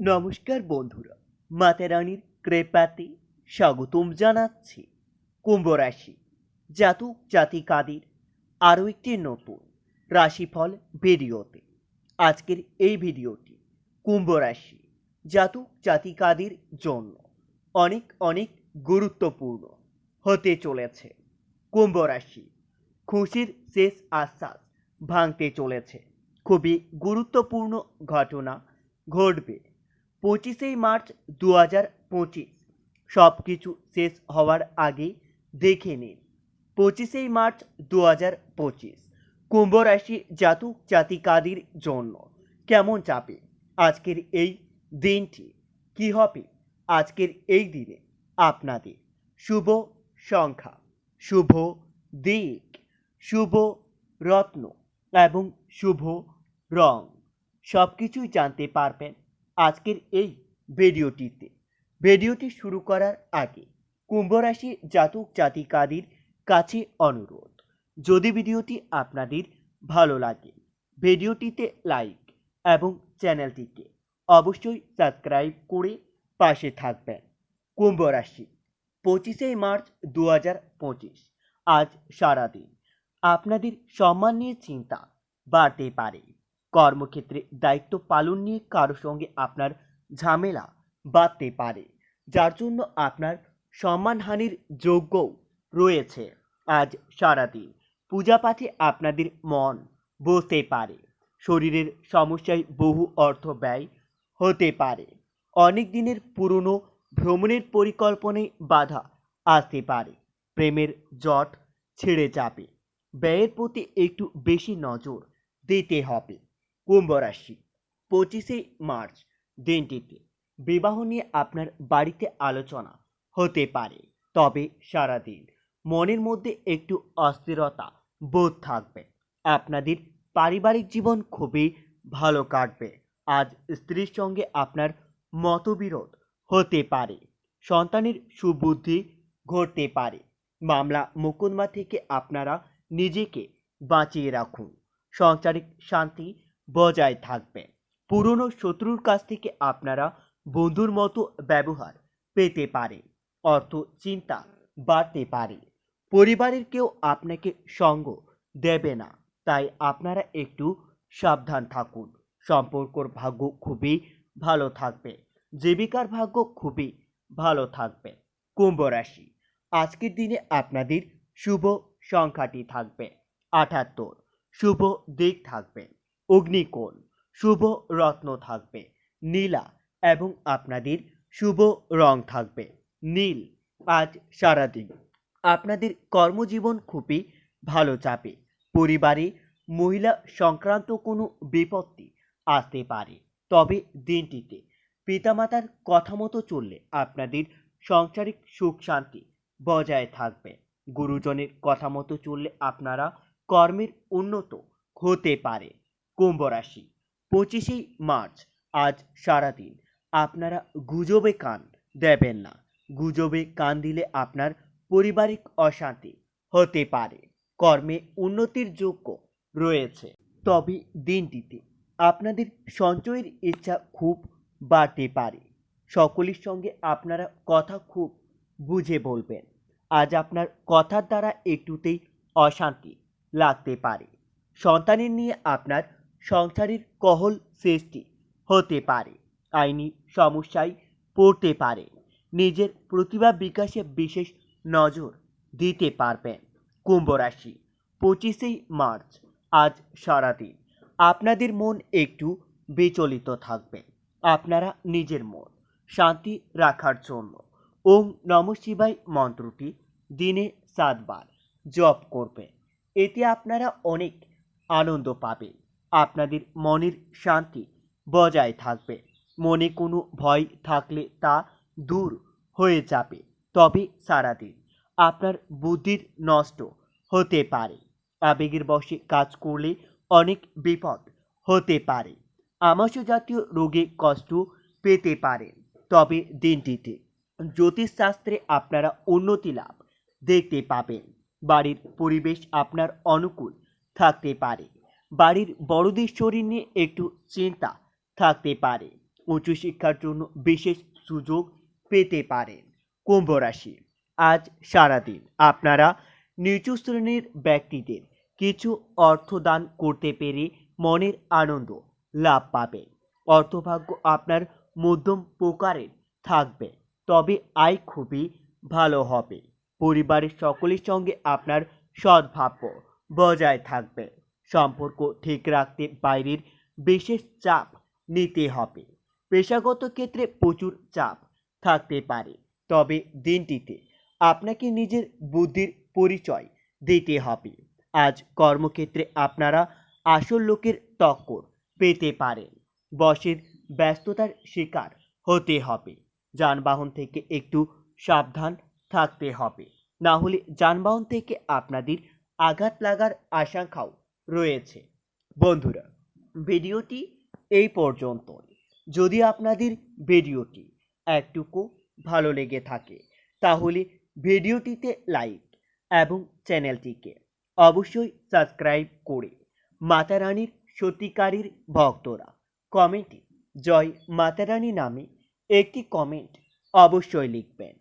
নমস্কার বন্ধুরা, মাতা রানীর কৃপাতে স্বাগতম জানাচ্ছি কুম্ভ রাশি জাতক জাতিকাদের আরও একটি নতুন রাশিফল ভিডিওতে। আজকের এই ভিডিওটি কুম্ভ রাশি জাতক জাতিকাদের জন্য অনেক অনেক গুরুত্বপূর্ণ হতে চলেছে। কুম্ভ রাশি খুশির শেষ আশ্বাস ভাঙতে চলেছে। খুবই গুরুত্বপূর্ণ ঘটনা ঘটবে। পঁচিশে মার্চ দু হাজার পঁচিশ। সব কিছু শেষ হওয়ার আগে দেখে নিন। পঁচিশে মার্চ দু হাজার পঁচিশ। কুম্ভ রাশি জাতক জাতিকাদের জন্য কেমন চাপে? আজকের এই দিনটি কি হবে? আজকের এই দিনে আপনাদের শুভ সংখ্যা, শুভ দিক, শুভ রত্ন এবং শুভ রং সব কিছুই জানতে পারবেন আজকের এই ভিডিওটিতে। ভিডিওটি শুরু করার আগে কুম্ভ রাশি জাতক জাতিকাদের কাছে অনুরোধ, যদি ভিডিওটি আপনাদের ভালো লাগে, ভিডিওটিতে লাইক এবং চ্যানেলটিকে অবশ্যই সাবস্ক্রাইব করে পাশে থাকবেন। কুম্ভ রাশি, পঁচিশে মার্চ দু হাজার পঁচিশ, আজ সারাদিন। আপনাদের সম্মান নিয়ে চিন্তা বাড়তে পারে। কর্মক্ষেত্রে দায়িত্ব পালন নিয়ে কারোর সঙ্গে আপনার ঝামেলা বাড়তে পারে, যার জন্য আপনার সম্মানহানির যোগ্যও রয়েছে। আজ সারাদিন পূজাপাঠে আপনাদের মন বসতে পারে, শরীরের সমস্যায় বহু অর্থ ব্যয় হতে পারে, অনেক দিনের পুরনো ভ্রমণের পরিকল্পনায় বাধা আসতে পারে, প্রেমের জট ছেড়ে যাবে, ব্যয়ের প্রতি একটু বেশি নজর দিতে হবে। কুম্ভ রাশি পঁচিশে মার্চ দিনটিতে। বিবাহ নিয়ে আপনার বাড়িতে আলোচনা হতে পারে, তবে সারাদিন মনের মধ্যে একটু অস্থিরতা বোধ থাকবে। আপনাদের পারিবারিক জীবন খুবই ভালো কাটবে। আজ স্ত্রীর সঙ্গে আপনার মতবিরোধ হতে পারে, সন্তানের সুবুদ্ধি ঘটতে পারে। মামলা মোকদ্দমা থেকে আপনারা নিজেকে বাঁচিয়ে রাখুন। সাংসারিক শান্তি বজায় থাকবে। পুরনো শত্রুর কাছ থেকে আপনারা বন্ধুর মতো ব্যবহার পেতে পারে, অর্থ চিন্তা বাড়তে পারে। পরিবারের কেউ আপনাকে সঙ্গ দেবে না, তাই আপনারা একটু সাবধান থাকুন। সম্পর্কর ভাগ্য খুবই ভালো থাকবে, জীবিকার ভাগ্য খুবই ভালো থাকবে। কুম্ভ রাশি, আজকের দিনে আপনাদের শুভ সংখ্যাটি থাকবে আটাত্তর, শুভ দিক থাকবে। অগ্নিকোণ। শুভ রত্ন থাকবে, নীলা এবং আপনাদের শুভ রং থাকবে, নীল আজ সারাদিন। আপনাদের কর্মজীবন খুবই ভালো যাবে, পরিবারে মহিলা সংক্রান্ত কোনো বিপত্তি আসতে পারে, তবে দিনটিতে পিতামাতার কথা মতো চললে আপনাদের সাংসারিক সুখ শান্তি বজায় থাকবে। গুরুজনের কথা মতো চললে আপনারা কর্মের উন্নত হতে পারে। কুম্ভ রাশি পঁচিশে মার্চ, আজ সারাদিন। আপনারা গুজবে কান দেবেন না। গুজবে কান দিলে আপনার পারিবারিক অশান্তি হতে পারে। কর্মে উন্নতির যোগ্য রয়েছে। তবে দিনটিতে আপনাদের সঞ্চয়ের ইচ্ছা খুব বাড়তে পারে। সকলের সঙ্গে আপনারা কথা খুব বুঝে বলবেন। আজ আপনার কথার দ্বারা একটুতেই অশান্তি লাগতে পারে। সন্তানের নিয়ে আপনার সংসারের কহল সৃষ্টি হতে পারে। আইনি সমস্যায় পড়তে পারে। নিজের প্রতিভা বিকাশে বিশেষ নজর দিতে পারবেন। কুম্ভ রাশি পঁচিশে মার্চ, আজ সারাদিন। আপনাদের মন একটু বিচলিত থাকবে। আপনারা নিজের মন শান্তি রাখার জন্য ওম নম শিবায় মন্ত্রটি দিনে সাতবার জপ করবেন। এতে আপনারা অনেক আনন্দ পাবেন। আপনাদের মনের শান্তি বজায় থাকবে। মনে কোনো ভয় থাকলে তা দূর হয়ে যাবে। তবে সারাদিন আপনার বুদ্ধির নষ্ট হতে পারে। আবেগের বশে কাজ করলে অনেক বিপদ হতে পারে। আমাশ জাতীয় রোগে কষ্ট পেতে পারেন তবে দিনটিতে জ্যোতিষশাস্ত্রে আপনারা উন্নতি লাভ দেখতে পাবেন। বাড়ির পরিবেশ আপনার অনুকূল থাকতে পারে। বাড়ির বড়দের শরীর নিয়ে একটু চিন্তা থাকতে পারে। উচ্চশিক্ষার জন্য বিশেষ সুযোগ পেতে পারেন কুম্ভ রাশি। আজ সারাদিন আপনারা নিচু শ্রেণির ব্যক্তিদের কিছু অর্থ দান করতে পেরে মনের আনন্দ লাভ পাবেন। অর্থভাগ্য আপনার মধ্যম প্রকারের থাকবে, তবে আয় খুবই ভালো হবে। পরিবারের সকলের সঙ্গে আপনার সদ্ভাব্য বজায় থাকবে। সম্পর্ক ঠিক রাখতে বাইরের বিশেষ চাপ নিতে হবে। পেশাগত ক্ষেত্রে প্রচুর চাপ থাকতে পারে। তবে দিনটিতে আপনাকে নিজের বুদ্ধির পরিচয় দিতে হবে। আজ কর্মক্ষেত্রে আপনারা আসল লোকের টক্কর পেতে পারেন। বসের ব্যস্ততার শিকার হতে হবে। যানবাহন থেকে একটু সাবধান থাকতে হবে। না হলে যানবাহন থেকে আপনাদের আঘাত লাগার আশঙ্কাও রয়েছে। বন্ধুরা, ভিডিওটি এই পর্যন্ত যদি আপনাদের ভিডিওটি একটুকু ভালো লেগে থাকে, তাহলে ভিডিওটিতে লাইক এবং চ্যানেলটিকে অবশ্যই সাবস্ক্রাইব করে মাতা রানীর সত্যিকারীর ভক্তরা কমেন্টে জয় মাতা রানী নামে একটি কমেন্ট অবশ্যই লিখবেন।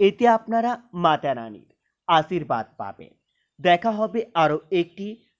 এতে আপনারা মাতা রানীর আশীর্বাদ পাবেন। দেখা হবে আরও একটি